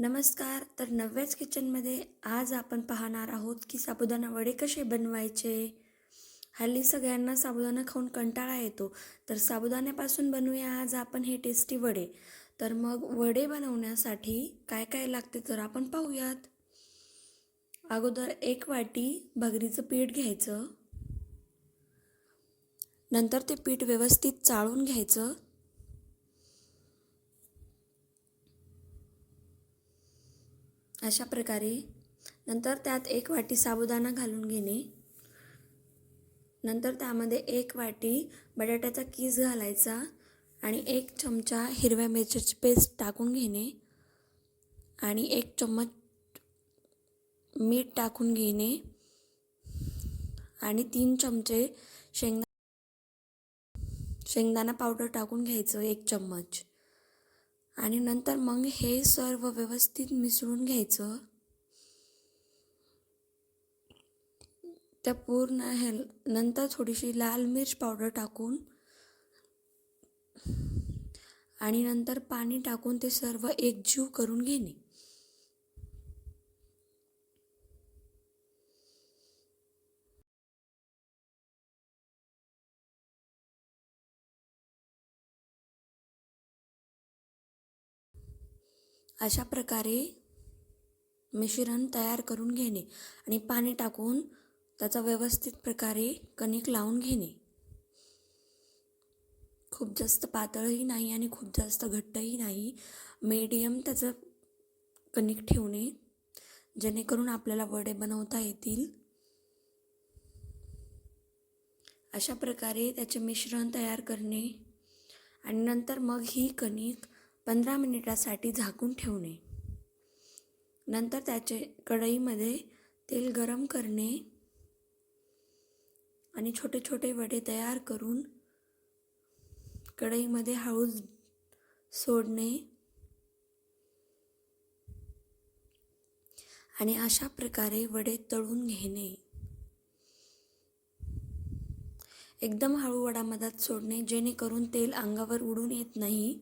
नमस्कार तर नव्याच किचनमध्ये आज आपण पाहणार आहोत की साबुदाणा वडे कसे बनवायचे? हल्ली सगळ्यांना साबुदाणा खाऊन कंटाळा येतो तर साबुदाण्यापासून बनवूया आज आपण हे टेस्टी वडे. तर मग वडे बनवण्यासाठी काय काय लागते तर आपण पाहूयात. अगोदर एक वाटी भगरीचं पीठ घ्यायचं. नंतर ते पीठ व्यवस्थित चाळून घ्यायचं. अशा प्रकारे नंतर त्यात एक वाटी साबुदाणा घालून घेणे. नंतर त्यामध्ये एक वाटी बटाट्याचा कीस घालायचा आणि एक चमचा हिरव्या मिरच्याची पेस्ट टाकून घेणे आणि एक चम्मच मीठ टाकून घेणे आणि तीन चमचे शेंगदा शेंगदाणा पावडर टाकून घ्यायचं एक चम्मच. आणि नंतर मग हे सर्व व्यवस्थित मिसळून घ्यायचं. त्या पूर्ण हे नंतर थोडीशी लाल मिर्च पावडर टाकून आणि नंतर पाणी टाकून ते सर्व एकजीव करून घेणे. अशा प्रकारे मिश्रण तयार करून घेणे आणि पाणी टाकून त्याचा व्यवस्थित प्रकारे कणिक लावून घेणे. खूप जास्त पातळही नाही आणि खूप जास्त घट्टही नाही. मीडियम त्याचं कणिक ठेवणे जेणेकरून आपल्याला वडे बनवता येतील. अशा प्रकारे त्याचे मिश्रण तयार करणे आणि नंतर मग ही कणिक पंधरा मिनिटासाठी झाकून ठेवणे. नंतर त्याचे कढईमध्ये तेल गरम करणे आणि छोटे छोटे वडे तयार करून कढईमध्ये हळूच सोडणे आणि अशा प्रकारे वडे तळून घेणे. एकदम हळू वडामधात सोडणे जेणेकरून तेल अंगावर उडून येत नाही.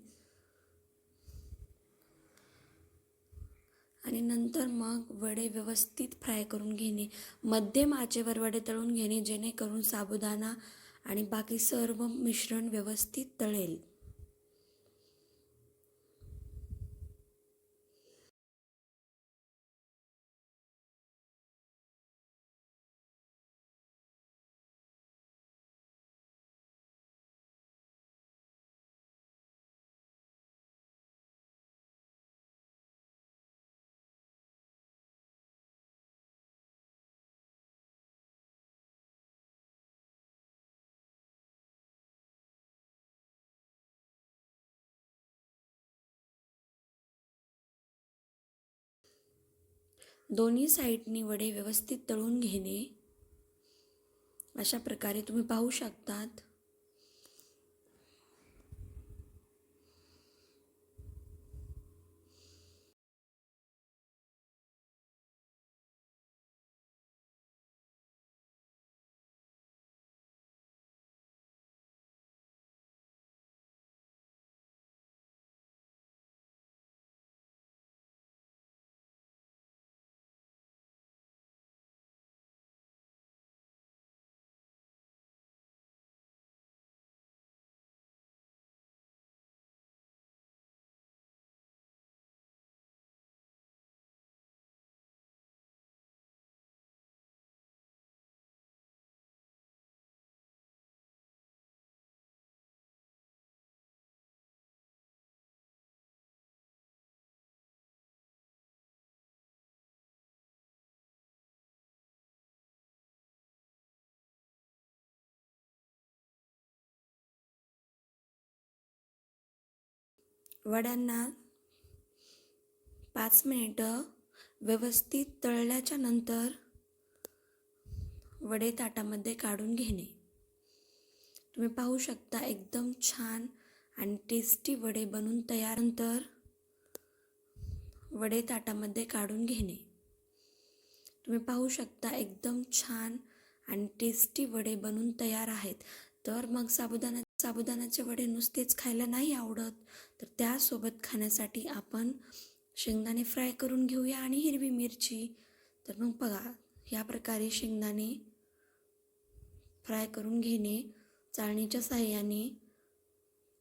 आणि नंतर मग वडे व्यवस्थित फ्राय करून घेणे मध्यम आचेवर वडे तळून घेणे जेणेकरून साबुदाणा आणि बाकी सर्व मिश्रण व्यवस्थित तळेल. दोन्ही साईडनी वडे व्यवस्थित तळून घेणे. अशा प्रकारे तुम्ही पाहू शकतात. वड्यांना पाच मिनिटं व्यवस्थित तळल्याच्या नंतर वडे ताटामध्ये काढून घेणे. तुम्ही पाहू शकता एकदम छान आणि टेस्टी वडे बनून तयार नंतर वडे ताटामध्ये काढून घेणे. तुम्ही पाहू शकता एकदम छान आणि टेस्टी वडे बनून तयार आहेत. तर मग साबुदाणा साबुदाण्याचे वडे नुसतेच खायला नाही आवडत. तर त्यासोबत खाण्यासाठी आपण शेंगदाणे फ्राय करून घेऊया आणि हिरवी मिरची. तर मग बघा या प्रकारे शेंगदाणे फ्राय करून घेणे चाळणीच्या साह्याने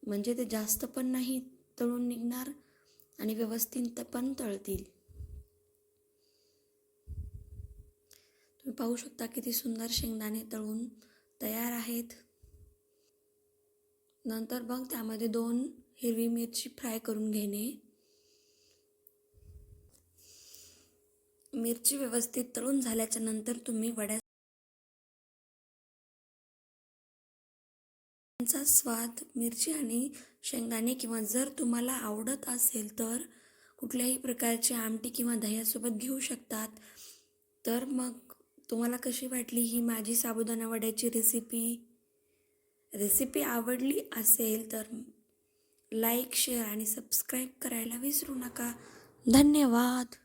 म्हणजे ते जास्त पण नाही तळून निघणार आणि व्यवस्थित पण तळतील. तुम्ही पाहू शकता किती सुंदर शेंगदाणे तळून तयार आहेत. नंतर मग त्यामध्ये दोन हिरवी मिरची फ्राय करून घेणे. मिरची व्यवस्थित तळून झाल्याच्यानंतर तुम्ही वड्या त्यांचा स्वाद मिरची आणि शेंगदाणे किंवा जर तुम्हाला आवडत असेल तर कुठल्याही प्रकारची आमटी किंवा दह्यासोबत घेऊ शकतात. तर मग तुम्हाला कशी वाटली ही माझी साबुदाणा वड्याची रेसिपी रेसिपी आवडली असेल तर लाईक शेअर आणि सबस्क्राईब करायला विसरू नका. धन्यवाद.